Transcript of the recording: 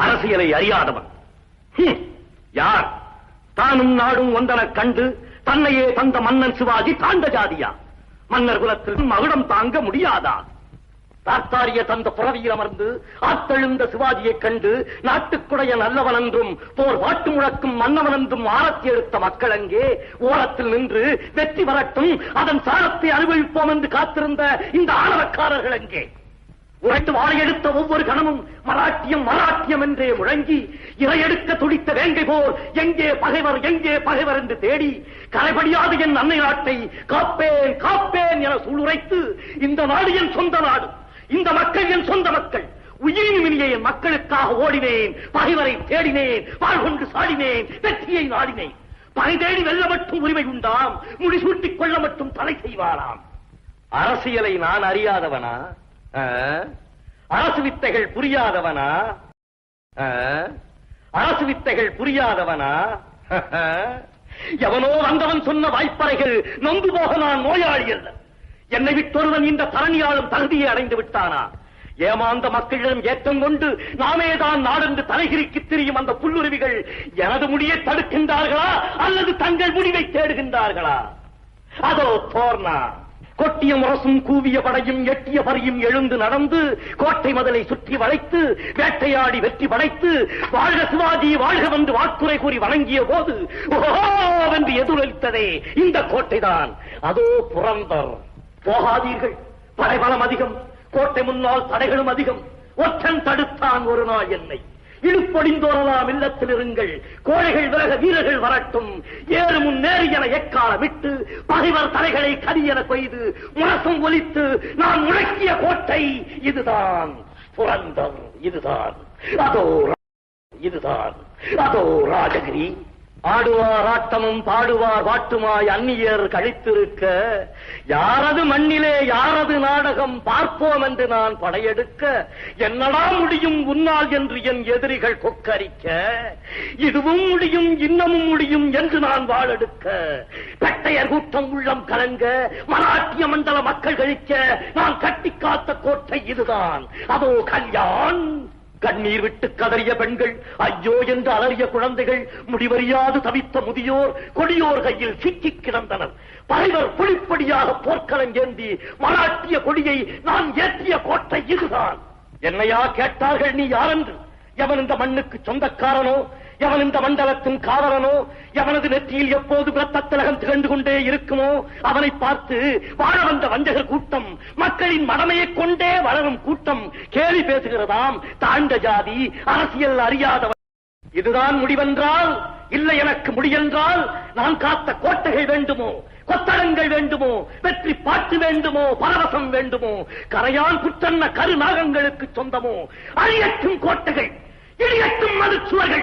அரசியலை அறியாதவன். யார்? தானும் நாடும் ஒன்றன கண்டு தன்னையே தந்த மன்னன் சிவாஜி தாண்ட ஜாதியா? மன்னர் குலத்தில் மகுடம் தாங்க முடியாதா? தாத்தாரிய தந்த புறவியில் அமர்ந்து ஆத்தெழுந்த சிவாஜியைக் கண்டு நாட்டுக்குடைய நல்லவன் என்றும் போர் வாட்டு முழக்கும் மன்னவன் என்றும் ஆரத்தி எடுத்த மக்கள் அங்கே ஓரத்தில் நின்று வெற்றி வரட்டும் அதன் சாரத்தை அனுபவிப்போம் என்று காத்திருந்த இந்த ஆணவக்காரர்கள் அங்கே. உரண்டு வாழையெடுத்த ஒவ்வொரு கணமும் மராட்டியம் மராட்டியம் என்றே முழங்கி இறையெடுக்க துடித்த வேங்கை போல் எங்கே பகைவர் எங்கே பகைவர் என்று தேடி கரைபடியாது என் அன்னை நாட்டை காப்பேன் காப்பேன் என சூளுரைத்து இந்த நாடு என் சொந்த நாடு இந்த மக்கள் என் சொந்த மக்கள் உயிரினுமினிய என் மக்களுக்காக ஓடினேன் பகைவரை தேடினேன் வாழ்கொண்டு சாடினேன் வெற்றியை நாடினேன். பகை தேடி வெல்ல மட்டும் உரிமை உண்டாம் முடிசூட்டிக் கொள்ள மட்டும் தலை செய்வாராம். அரசியலை நான் அறியாதவனா? அரசு வித்தைகள் புரியாதவனா? ஆ? அரசு வித்தைகள் புரியாதவனா? எவனோ வந்தவன் சொன்ன வாய்ப்பறைகள் நொந்து போக நான் நோயாளி அல்ல. என்னை விட்டொருவன் இந்த தரணியாலும் தகுதியை அடைந்து விட்டானா? ஏமாந்த மக்களிடம் ஏற்றம் கொண்டு நாமே தான் நாடென்று தலைகிரிக்கு திரியும் அந்த புல்லுருவிகள் எனது முடியை தடுக்கின்றார்களா அல்லது தங்கள் முடிவை தேடுகின்றார்களா? அதோ தோர்னா. கொட்டிய முரசும் கூவிய படையும் எட்டிய பரியும் எழுந்து நடந்து கோட்டை மதலை சுற்றி வளைத்து வேட்டையாடி வெற்றி படைத்து வாழ்க சிவாஜி வாழ்க வந்து வாக்குறை கூறி வணங்கிய போது என்று எதிரொலித்ததே இந்த கோட்டைதான். அதோ புறந்தர் போகாதீர்கள். படைபலம் அதிகம். கோட்டை முன்னால் தடைகளும் அதிகம். ஒற்றன் தடுத்தான் ஒரு நாள் என்னை. இழுப்பொடிந்தோரலாம் இல்லத்தில் இருங்கள். கோழைகள் விலக வீரர்கள் வரட்டும். ஏறு முன் நேரு என எக்கால விட்டு பகைவர் தலைகளை கரியென கொய்து முரசும் ஒலித்து நான் முழக்கிய கோட்டை இதுதான். புரந்தம் இதுதான். அதோ இதுதான். அதோ ராஜகிரி. ஆடுவார் ஆட்டமும் பாடுவார் வாட்டுமாய் அந்நியர் கழித்திருக்க யாரது மண்ணிலே யாரது நாடகம் பார்ப்போம் என்று நான் படையெடுக்க என்னடா முடியும் உன்னால் என்று என் எதிரிகள் கொக்கரிக்க இதுவும் முடியும் இன்னமும் முடியும் என்று நான் வாழெடுக்க பெட்டையர் கூட்டம் உள்ளம் கலங்க மராட்டிய மண்டல மக்கள் கழிக்க நான் கட்டி காத்த கோட்டை இதுதான். அதோ கல்யாண்! கண்ணீர் விட்டு கதறிய பெண்கள் ஐயோ என்று அலறிய குழந்தைகள் முடிவறியாது தவித்த முதியோர் கொடியோர் கையில் சிக்கிக் கிடந்தனர். பகைவர் புலிப்படியாக போர்க்களம் ஏந்தி மராட்டிய கொடியை நான் ஏற்றிய கோட்டை இதுதான். என்னையா கேட்டார்கள் நீ யாரென்று? எவன் இந்த மண்ணுக்கு சொந்தக்காரனோ? எவன் இந்த மண்டலத்தின் காதலனோ எவனது நெற்றியில் எப்போது இரத்தத்திலகம் திகழ்ந்து கொண்டே இருக்குமோ அவனை பார்த்து வாழ வந்த வஞ்சகர் கூட்டம் மக்களின் மடமையை கொண்டே வளரும் கூட்டம் கேலி பேசுகிறதாம் தாண்ட ஜாதி அரசியல் அறியாதவன். இதுதான் முடிவென்றால் இல்லை எனக்கு முடியென்றால் நான் காத்த கோட்டைகள் வேண்டுமோ கொத்தளங்கள் வேண்டுமோ வெற்றி பாட்டு வேண்டுமோ பரவசம் வேண்டுமோ கரையால் புற்றன்ன கருநாகங்களுக்கு சொந்தமோ அழியற்றும் கோட்டைகள் இழியற்றும் மதுச்சுவர்கள்.